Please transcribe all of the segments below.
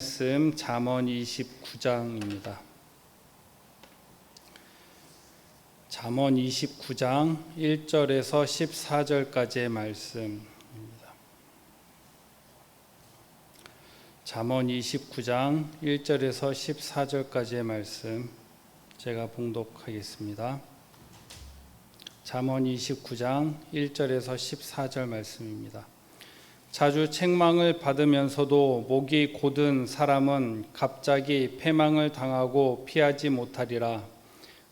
말씀 잠언 29장입니다. 잠언 29장 1절에서 14절까지의 말씀입니다. 잠언 29장 1절에서 14절까지의 말씀 제가 봉독하겠습니다. 잠언 29장 1절에서 14절 말씀입니다. 자주 책망을 받으면서도 목이 곧은 사람은 갑자기 패망을 당하고 피하지 못하리라.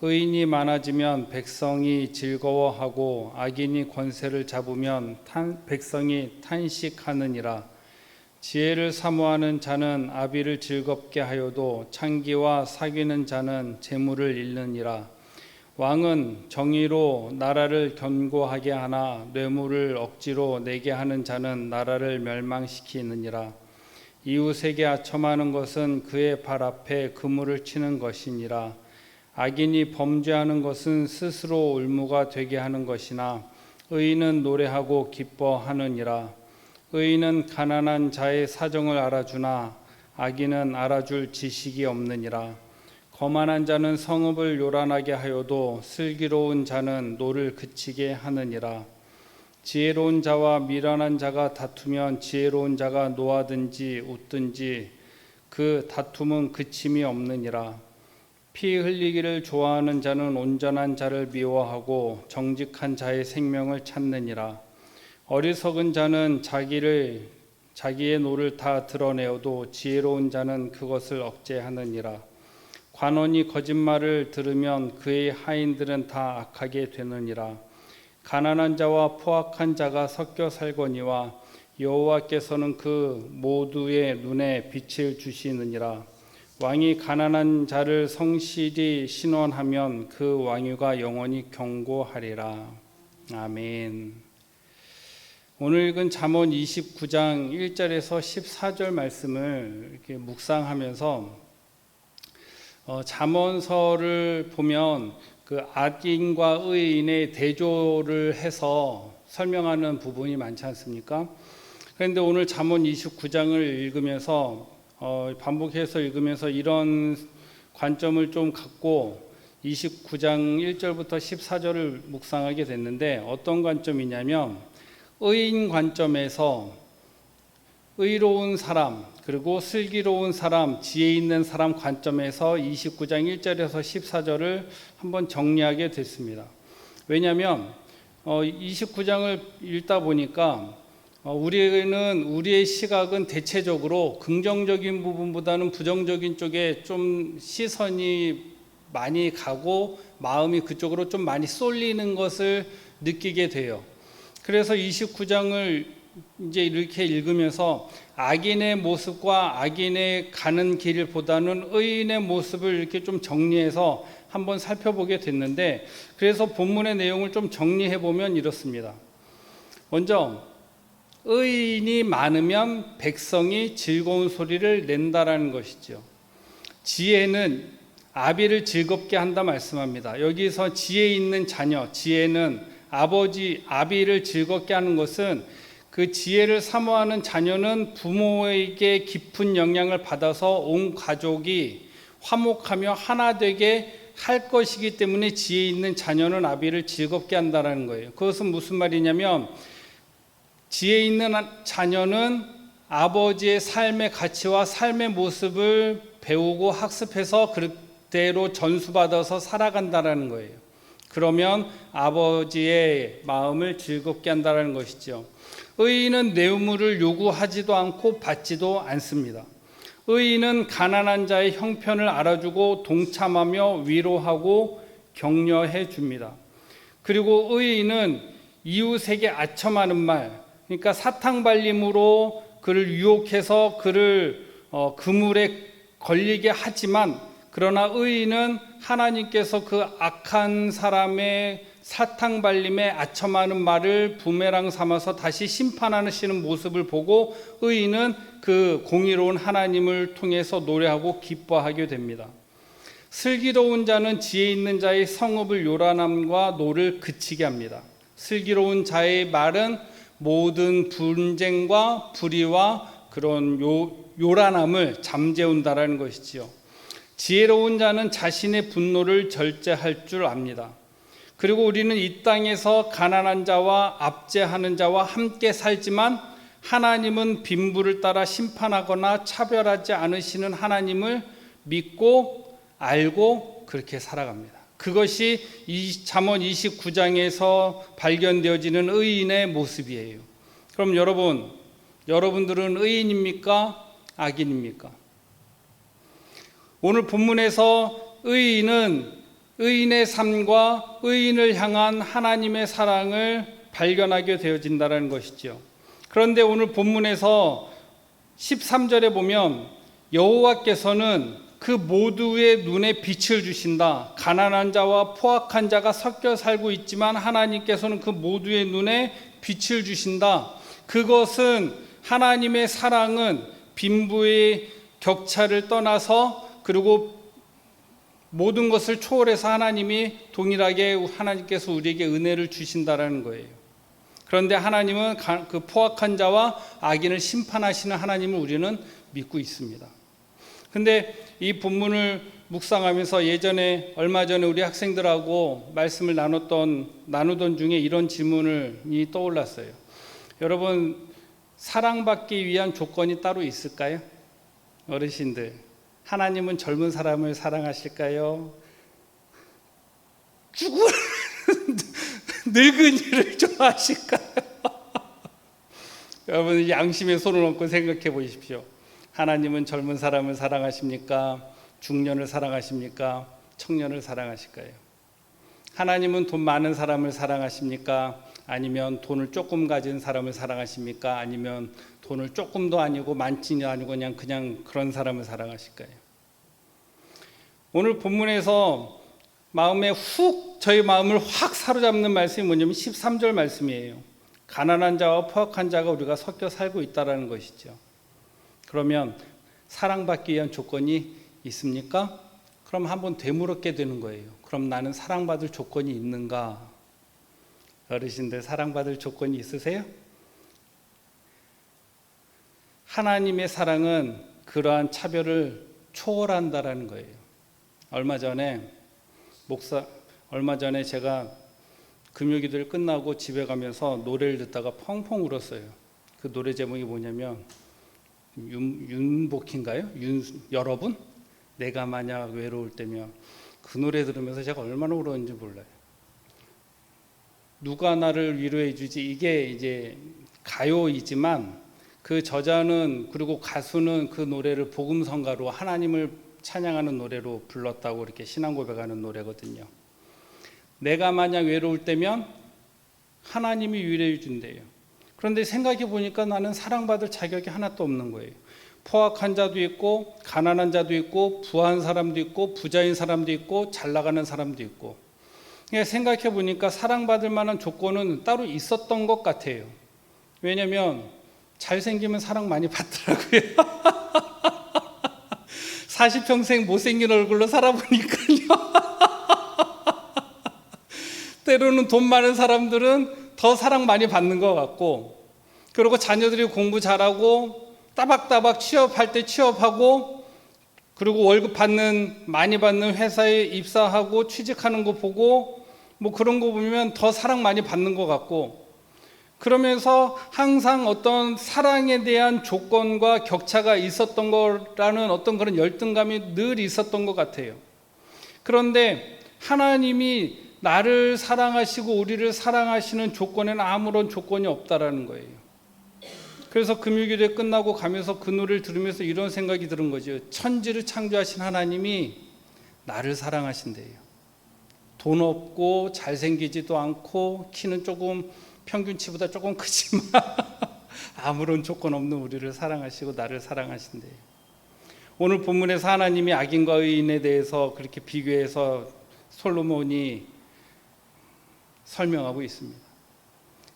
의인이 많아지면 백성이 즐거워하고 악인이 권세를 잡으면 탄, 백성이 탄식하느니라. 지혜를 사모하는 자는 아비를 즐겁게 하여도 창기와 사귀는 자는 재물을 잃느니라. 왕은 정의로 나라를 견고하게 하나 뇌물을 억지로 내게 하는 자는 나라를 멸망시키느니라. 이웃에게 아첨하는 것은 그의 발 앞에 그물을 치는 것이니라. 악인이 범죄하는 것은 스스로 올무가 되게 하는 것이나 의인은 노래하고 기뻐하느니라. 의인은 가난한 자의 사정을 알아주나 악인은 알아줄 지식이 없느니라. 거만한 자는 성읍을 요란하게 하여도 슬기로운 자는 노를 그치게 하느니라. 지혜로운 자와 미련한 자가 다투면 지혜로운 자가 노하든지 웃든지 그 다툼은 그침이 없느니라. 피 흘리기를 좋아하는 자는 온전한 자를 미워하고 정직한 자의 생명을 찾느니라. 어리석은 자는 자기를 자기의 노를 다 드러내어도 지혜로운 자는 그것을 억제하느니라. 관원이 거짓말을 들으면 그의 하인들은 다 악하게 되느니라. 가난한 자와 포악한 자가 섞여 살거니와 여호와께서는 그 모두의 눈에 빛을 주시느니라. 왕이 가난한 자를 성실히 신원하면 그 왕유가 영원히 경고하리라. 아멘. 오늘 읽은 잠언 29장 1절에서 14절 말씀을 이렇게 묵상하면서 어, 잠언서를 보면 그 악인과 의인의 대조를 해서 설명하는 부분이 많지 않습니까? 그런데 오늘 잠언 29장을 읽으면서 어, 반복해서 읽으면서 이런 관점을 좀 갖고 29장 1절부터 14절을 묵상하게 됐는데 어떤 관점이냐면 의인 관점에서 의로운 사람 그리고 슬기로운 사람, 지혜 있는 사람 관점에서 29장 1절에서 14절을 한번 정리하게 됐습니다. 왜냐하면 29장을 읽다 보니까 어, 우리는 우리의 시각은 대체적으로 긍정적인 부분보다는 부정적인 쪽에 좀 시선이 많이 가고 마음이 그쪽으로 좀 많이 쏠리는 것을 느끼게 돼요. 그래서 29장을 이제 이렇게 읽으면서 악인의 모습과 악인의 가는 길을 보다는 의인의 모습을 이렇게 좀 정리해서 한번 살펴보게 됐는데 그래서 본문의 내용을 좀 정리해 보면 이렇습니다. 먼저 의인이 많으면 백성이 즐거운 소리를 낸다라는 것이죠. 지혜는 아비를 즐겁게 한다 말씀합니다. 여기서 지혜 있는 자녀, 지혜는 아버지 아비를 즐겁게 하는 것은 그 지혜를 사모하는 자녀는 부모에게 깊은 영향을 받아서 온 가족이 화목하며 하나 되게 할 것이기 때문에 지혜 있는 자녀는 아비를 즐겁게 한다라는 거예요. 그것은 무슨 말이냐면 지혜 있는 자녀는 아버지의 삶의 가치와 삶의 모습을 배우고 학습해서 그대로 전수받아서 살아간다라는 거예요. 그러면 아버지의 마음을 즐겁게 한다라는 것이죠. 의인은 뇌물을 요구하지도 않고 받지도 않습니다. 의인은 가난한 자의 형편을 알아주고 동참하며 위로하고 격려해 줍니다. 그리고 의인은 이웃에게 아첨하는 말, 그러니까 사탕 발림으로 그를 유혹해서 그를 어, 그물에 걸리게 하지만 그러나 의인은 하나님께서 그 악한 사람의 사탕 발림에 아첨하는 말을 부메랑 삼아서 다시 심판하시는 모습을 보고 의인은 그 공의로운 하나님을 통해서 노래하고 기뻐하게 됩니다. 슬기로운 자는 지혜 있는 자의 성읍을 요란함과 노를 그치게 합니다. 슬기로운 자의 말은 모든 분쟁과 불의와 그런 요 요란함을 잠재운다라는 것이지요. 지혜로운 자는 자신의 분노를 절제할 줄 압니다. 그리고 우리는 이 땅에서 가난한 자와 압제하는 자와 함께 살지만 하나님은 빈부를 따라 심판하거나 차별하지 않으시는 하나님을 믿고 알고 그렇게 살아갑니다. 그것이 이 잠언 29장에서 발견되어지는 의인의 모습이에요. 그럼 여러분, 여러분들은 의인입니까? 악인입니까? 오늘 본문에서 의인은 의인의 삶과 의인을 향한 하나님의 사랑을 발견하게 되어진다는 것이죠. 그런데 오늘 본문에서 13절에 보면 여호와께서는 그 모두의 눈에 빛을 주신다. 가난한 자와 포악한 자가 섞여 살고 있지만 하나님께서는 그 모두의 눈에 빛을 주신다. 그것은 하나님의 사랑은 빈부의 격차를 떠나서 그리고 모든 것을 초월해서 하나님이 동일하게 하나님께서 우리에게 은혜를 주신다라는 거예요. 그런데 하나님은 그 포악한 자와 악인을 심판하시는 하나님을 우리는 믿고 있습니다. 근데 이 본문을 묵상하면서 예전에 얼마 전에 우리 학생들하고 말씀을 나눴던 나누던 중에 이런 질문이 떠올랐어요. 여러분 사랑받기 위한 조건이 따로 있을까요? 어르신들 하나님은 젊은 사람을 사랑하실까요? 죽을 늙은이를 좋아하실까요? 여러분 양심에 손을 얹고 생각해 보십시오. 하나님은 젊은 사람을 사랑하십니까? 중년을 사랑하십니까? 청년을 사랑하실까요? 하나님은 돈 많은 사람을 사랑하십니까? 아니면 돈을 조금 가진 사람을 사랑하십니까? 아니면 돈을 조금도 아니고 많지는 아니고 그냥 그냥 그런 사람을 사랑하실까요? 오늘 본문에서 마음에 훅 저희 마음을 확 사로잡는 말씀이 뭐냐면 13절 말씀이에요. 가난한 자와 포악한 자가 우리가 섞여 살고 있다라는 것이죠. 그러면 사랑받기 위한 조건이 있습니까? 그럼 한번 되물었게 되는 거예요. 그럼 나는 사랑받을 조건이 있는가? 어르신들 사랑받을 조건이 있으세요? 하나님의 사랑은 그러한 차별을 초월한다라는 거예요. 얼마 전에 목사 얼마 전에 제가 금요기도를 끝나고 집에 가면서 노래를 듣다가 펑펑 울었어요. 그 노래 제목이 뭐냐면 윤, 윤복인가요? 윤 여러분 내가 만약 외로울 때면 그 노래 들으면서 제가 얼마나 울었는지 몰라요. 누가 나를 위로해 주지 이게 이제 가요이지만 그 저자는 그리고 가수는 그 노래를 복음성가로 하나님을 찬양하는 노래로 불렀다고 이렇게 신앙 고백하는 노래거든요. 내가 만약 외로울 때면 하나님이 위로해 준대요. 그런데 생각해 보니까 나는 사랑받을 자격이 하나도 없는 거예요. 포악한 자도 있고 가난한 자도 있고 부한 사람도 있고 부자인 사람도 있고 잘 나가는 사람도 있고 생각해 보니까 사랑받을 만한 조건은 따로 있었던 것 같아요. 왜냐하면 잘생기면 사랑 많이 받더라고요. 40평생 못생긴 얼굴로 살아보니까요. 때로는 돈 많은 사람들은 더 사랑 많이 받는 것 같고, 그리고 자녀들이 공부 잘하고, 따박따박 취업할 때 취업하고, 그리고 월급 받는, 많이 받는 회사에 입사하고 취직하는 거 보고, 뭐 그런 거 보면 더 사랑 많이 받는 것 같고, 그러면서 항상 어떤 사랑에 대한 조건과 격차가 있었던 거라는 어떤 그런 열등감이 늘 있었던 것 같아요. 그런데 하나님이 나를 사랑하시고 우리를 사랑하시는 조건에는 아무런 조건이 없다라는 거예요. 그래서 금요일에 끝나고 가면서 그 노래를 들으면서 이런 생각이 드는 거죠. 천지를 창조하신 하나님이 나를 사랑하신대요. 돈 없고 잘생기지도 않고 키는 조금 평균치보다 조금 크지만 아무런 조건 없는 우리를 사랑하시고 나를 사랑하신대요. 오늘 본문에서 하나님이 악인과 의인에 대해서 그렇게 비교해서 솔로몬이 설명하고 있습니다.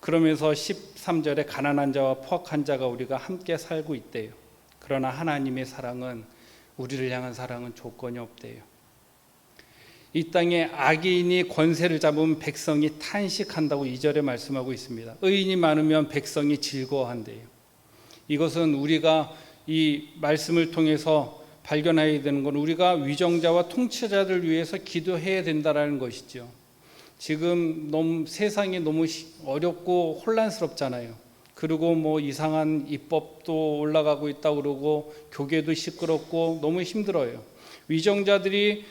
그러면서 13절에 가난한 자와 포악한 자가 우리가 함께 살고 있대요. 그러나 하나님의 사랑은 우리를 향한 사랑은 조건이 없대요. 이 땅에 악인이 권세를 잡으면 백성이 탄식한다고 이절에 말씀하고 있습니다. 의인이 많으면 백성이 즐거워한대요. 이것은 우리가 이 말씀을 통해서 발견해야 되는 건 우리가 위정자와 통치자들 위해서 기도해야 된다라는 것이죠. 지금 너무 세상이 너무 시- 어렵고 혼란스럽잖아요. 그리고 뭐 이상한 입법도 올라가고 있다 그러고 교계도 시끄럽고 너무 힘들어요. 위정자들이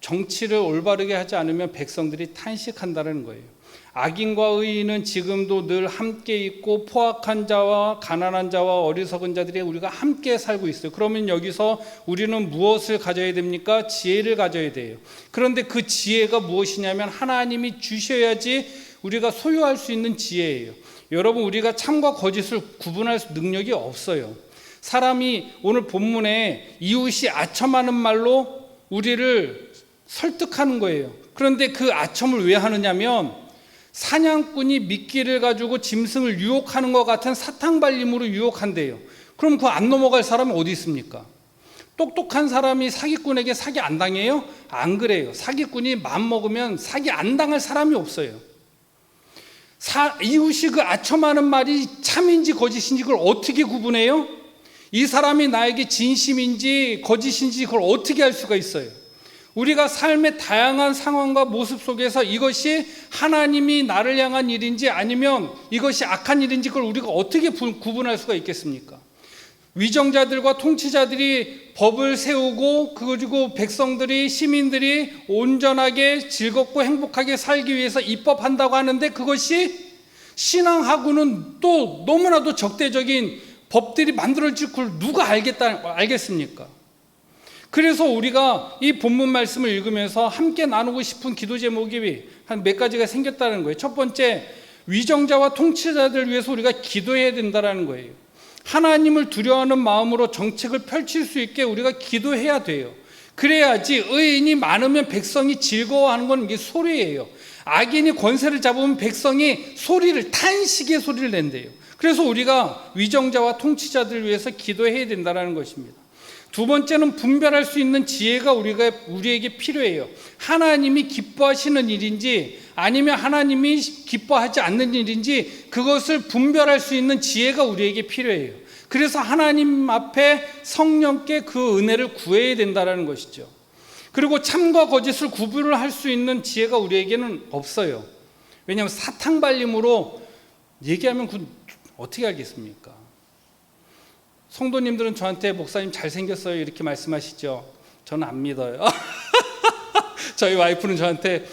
정치를 올바르게 하지 않으면 백성들이 탄식한다는 거예요. 악인과 의인은 지금도 늘 함께 있고 포악한 자와 가난한 자와 어리석은 자들이 우리가 함께 살고 있어요. 그러면 여기서 우리는 무엇을 가져야 됩니까? 지혜를 가져야 돼요. 그런데 그 지혜가 무엇이냐면 하나님이 주셔야지 우리가 소유할 수 있는 지혜예요. 여러분 우리가 참과 거짓을 구분할 능력이 없어요. 사람이 오늘 본문에 이웃이 아첨하는 말로 우리를 설득하는 거예요. 그런데 그 아첨을 왜 하느냐면 사냥꾼이 미끼를 가지고 짐승을 유혹하는 것 같은 사탕발림으로 유혹한대요. 그럼 그 안 넘어갈 사람은 어디 있습니까? 똑똑한 사람이 사기꾼에게 사기 안 당해요? 안 그래요. 사기꾼이 맘 먹으면 사기 안 당할 사람이 없어요. 사, 이웃이 그 아첨하는 말이 참인지 거짓인지 그걸 어떻게 구분해요? 이 사람이 나에게 진심인지 거짓인지 그걸 어떻게 알 수가 있어요? 우리가 삶의 다양한 상황과 모습 속에서 이것이 하나님이 나를 향한 일인지 아니면 이것이 악한 일인지 그걸 우리가 어떻게 부- 구분할 수가 있겠습니까? 위정자들과 통치자들이 법을 세우고 그리고 백성들이 시민들이 온전하게 즐겁고 행복하게 살기 위해서 입법한다고 하는데 그것이 신앙하고는 또 너무나도 적대적인 법들이 만들어질 걸 누가 알겠다 알겠습니까? 그래서 우리가 이 본문 말씀을 읽으면서 함께 나누고 싶은 기도 제목이 한 몇 가지가 생겼다는 거예요. 첫 번째, 위정자와 통치자들 위해서 우리가 기도해야 된다는 거예요. 하나님을 두려워하는 마음으로 정책을 펼칠 수 있게 우리가 기도해야 돼요. 그래야지 의인이 많으면 백성이 즐거워하는 건 이게 소리예요. 악인이 권세를 잡으면 백성이 소리를 탄식의 소리를 낸대요. 그래서 우리가 위정자와 통치자들 위해서 기도해야 된다는 것입니다. 두 번째는 분별할 수 있는 지혜가 우리가 우리에게 필요해요. 하나님이 기뻐하시는 일인지 아니면 하나님이 기뻐하지 않는 일인지 그것을 분별할 수 있는 지혜가 우리에게 필요해요. 그래서 하나님 앞에 성령께 그 은혜를 구해야 된다는 것이죠. 그리고 참과 거짓을 구분을 할 수 있는 지혜가 우리에게는 없어요. 왜냐하면 사탕 발림으로 얘기하면 그 어떻게 알겠습니까? 성도님들은 저한테 목사님 잘생겼어요 이렇게 말씀하시죠. 저는 안 믿어요. 저희 와이프는 저한테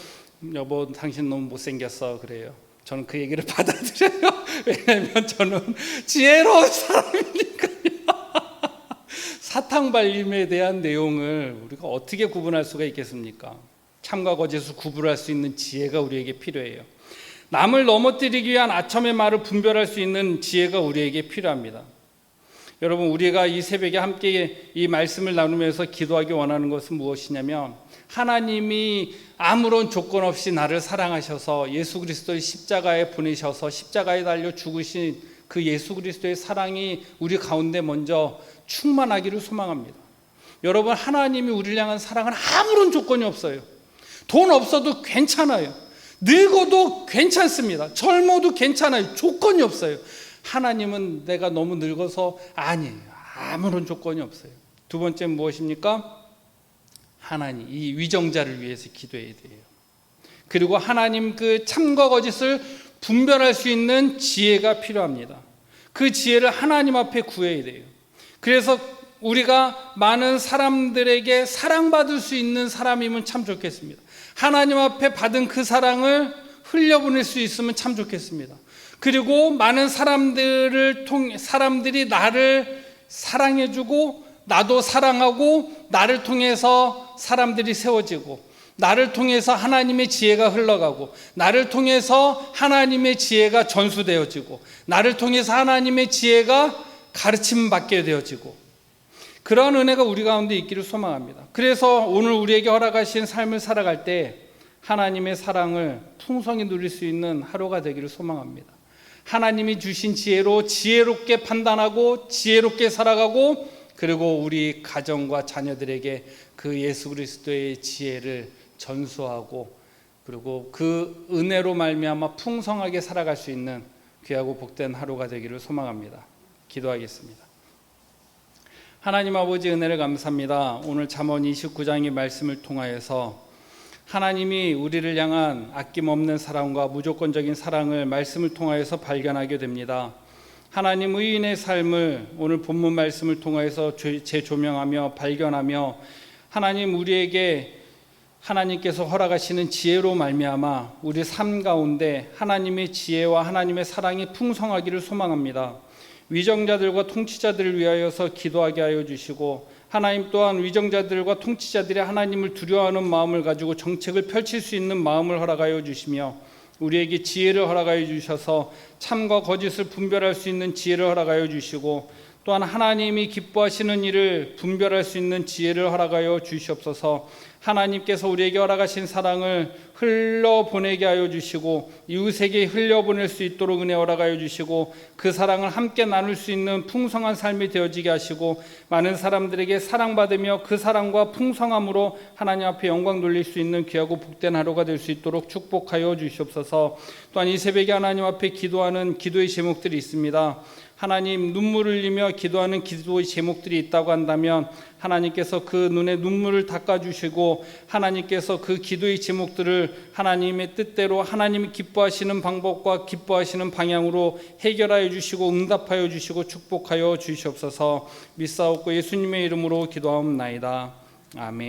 여보 당신 너무 못생겼어 그래요. 저는 그 얘기를 받아들여요. 왜냐하면 저는 지혜로운 사람이니까요. 사탕 발림에 대한 내용을 우리가 어떻게 구분할 수가 있겠습니까? 참과 거짓을 구분할 수 있는 지혜가 우리에게 필요해요. 남을 넘어뜨리기 위한 아첨의 말을 분별할 수 있는 지혜가 우리에게 필요합니다. 여러분 우리가 이 새벽에 함께 이 말씀을 나누면서 기도하기 원하는 것은 무엇이냐면 하나님이 아무런 조건 없이 나를 사랑하셔서 예수 그리스도의 십자가에 보내셔서 십자가에 달려 죽으신 그 예수 그리스도의 사랑이 우리 가운데 먼저 충만하기를 소망합니다. 여러분 하나님이 우리를 향한 사랑은 아무런 조건이 없어요. 돈 없어도 괜찮아요. 늙어도 괜찮습니다. 젊어도 괜찮아요. 조건이 없어요. 하나님은 내가 너무 늙어서 아니에요. 아무런 조건이 없어요. 두 번째는 무엇입니까? 하나님, 이 위정자를 위해서 기도해야 돼요. 그리고 하나님 그 참과 거짓을 분별할 수 있는 지혜가 필요합니다. 그 지혜를 하나님 앞에 구해야 돼요. 그래서 우리가 많은 사람들에게 사랑받을 수 있는 사람이면 참 좋겠습니다. 하나님 앞에 받은 그 사랑을 흘려보낼 수 있으면 참 좋겠습니다. 그리고 많은 사람들을 통 사람들이 나를 사랑해 주고 나도 사랑하고 나를 통해서 사람들이 세워지고 나를 통해서 하나님의 지혜가 흘러가고 나를 통해서 하나님의 지혜가 전수되어지고 나를 통해서 하나님의 지혜가 가르침 받게 되어지고 그러한 은혜가 우리 가운데 있기를 소망합니다. 그래서 오늘 우리에게 허락하신 삶을 살아갈 때 하나님의 사랑을 풍성히 누릴 수 있는 하루가 되기를 소망합니다. 하나님이 주신 지혜로 지혜롭게 판단하고 지혜롭게 살아가고 그리고 우리 가정과 자녀들에게 그 예수 그리스도의 지혜를 전수하고 그리고 그 은혜로 말미암아 풍성하게 살아갈 수 있는 귀하고 복된 하루가 되기를 소망합니다. 기도하겠습니다. 하나님 아버지 은혜를 감사합니다. 오늘 잠언 29장의 말씀을 통하여서 하나님이 우리를 향한 아낌없는 사랑과 무조건적인 사랑을 말씀을 통하여서 발견하게 됩니다. 하나님 의인의 삶을 오늘 본문 말씀을 통하여서 재조명하며 발견하며 하나님 우리에게 하나님께서 허락하시는 지혜로 말미암아 우리 삶 가운데 하나님의 지혜와 하나님의 사랑이 풍성하기를 소망합니다. 위정자들과 통치자들을 위하여서 기도하게 하여 주시고 하나님 또한 위정자들과 통치자들의 하나님을 두려워하는 마음을 가지고 정책을 펼칠 수 있는 마음을 허락하여 주시며 우리에게 지혜를 허락하여 주셔서 참과 거짓을 분별할 수 있는 지혜를 허락하여 주시고 또한 하나님이 기뻐하시는 일을 분별할 수 있는 지혜를 허락하여 주시옵소서. 하나님께서 우리에게 허락하신 사랑을 흘러 보내게 하여 주시고 이웃에게 흘려 보낼 수 있도록 은혜 허락하여 주시고 그 사랑을 함께 나눌 수 있는 풍성한 삶이 되어지게 하시고 많은 사람들에게 사랑받으며 그 사랑과 풍성함으로 하나님 앞에 영광 돌릴 수 있는 귀하고 복된 하루가 될 수 있도록 축복하여 주시옵소서. 또한 이 새벽에 하나님 앞에 기도하는 기도의 제목들이 있습니다. 하나님 눈물을 흘리며 기도하는 기도의 제목들이 있다고 한다면 하나님께서 그 눈에 눈물을 닦아 주시고 하나님께서 그 기도의 제목들을 하나님의 뜻대로 하나님이 기뻐하시는 방법과 기뻐하시는 방향으로 해결하여 주시고 응답하여 주시고 축복하여 주시옵소서 믿사옵고 예수님의 이름으로 기도하옵나이다. 아멘.